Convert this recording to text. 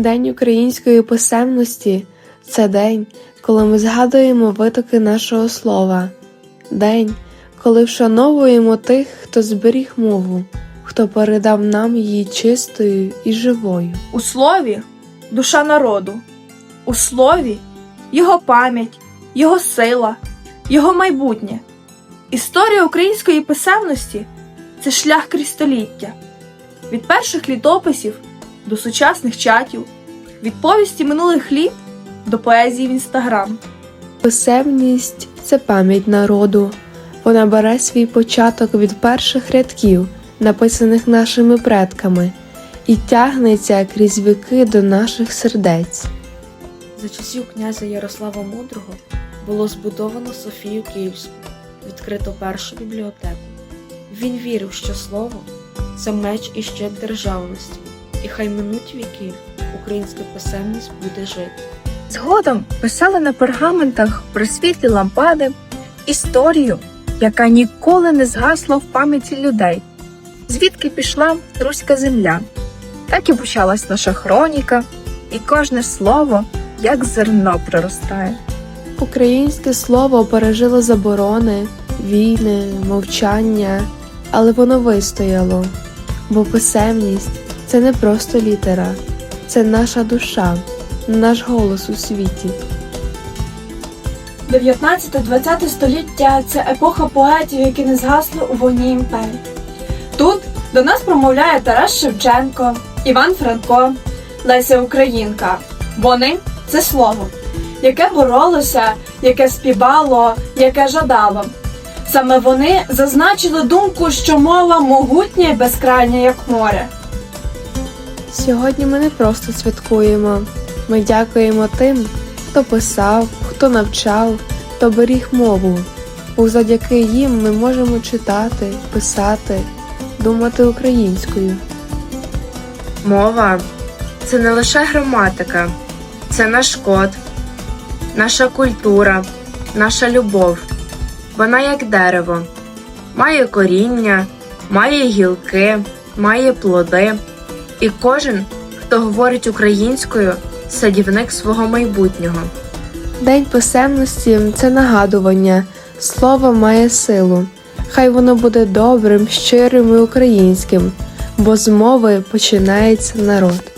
День української писемності це день, коли ми згадуємо витоки нашого слова, день, коли вшановуємо тих, хто зберіг мову, хто передав нам її чистою і живою. У слові душа народу, у слові його пам'ять, його сила, його майбутнє. Історія української писемності це шлях крізь століття. Від перших літописів до сучасних чатів, від повісті минулих літ до поезії в інстаграм. Писемність це пам'ять народу. Вона бере свій початок від перших рядків, написаних нашими предками, і тягнеться крізь віки до наших сердець. За часів князя Ярослава Мудрого було збудовано Софію Київську, відкрито першу бібліотеку. Він вірив, що слово це меч і щит державності, і хай минуть віки, українська писемність буде жити. Згодом писали на пергаментах про світлі лампади, історію, яка ніколи не згасла в пам'яті людей, звідки пішла руська земля. Так і почалась наша хроніка, і кожне слово як зерно проростає. Українське слово пережило заборони, війни, мовчання, але воно вистояло, бо писемність це не просто літера, це наша душа, наш голос у світі. 19-20 століття це епоха поетів, які не згасли у війні імперії. Тут до нас промовляє Тарас Шевченко, Іван Франко, Леся Українка. Вони це слово, яке боролося, яке співало, яке жадало. Саме вони зазначили думку, що мова могутня і безкрайня, як море. Сьогодні ми не просто святкуємо, ми дякуємо тим, хто писав, хто навчав, хто беріг мову, бо завдяки їм ми можемо читати, писати, думати українською. Мова це не лише граматика, це наш код, наша культура, наша любов. Вона як дерево, має коріння, має гілки, має плоди. І кожен, хто говорить українською, садівник свого майбутнього. День писемності це нагадування, слово має силу. Хай воно буде добрим, щирим і українським, бо з мови починається народ.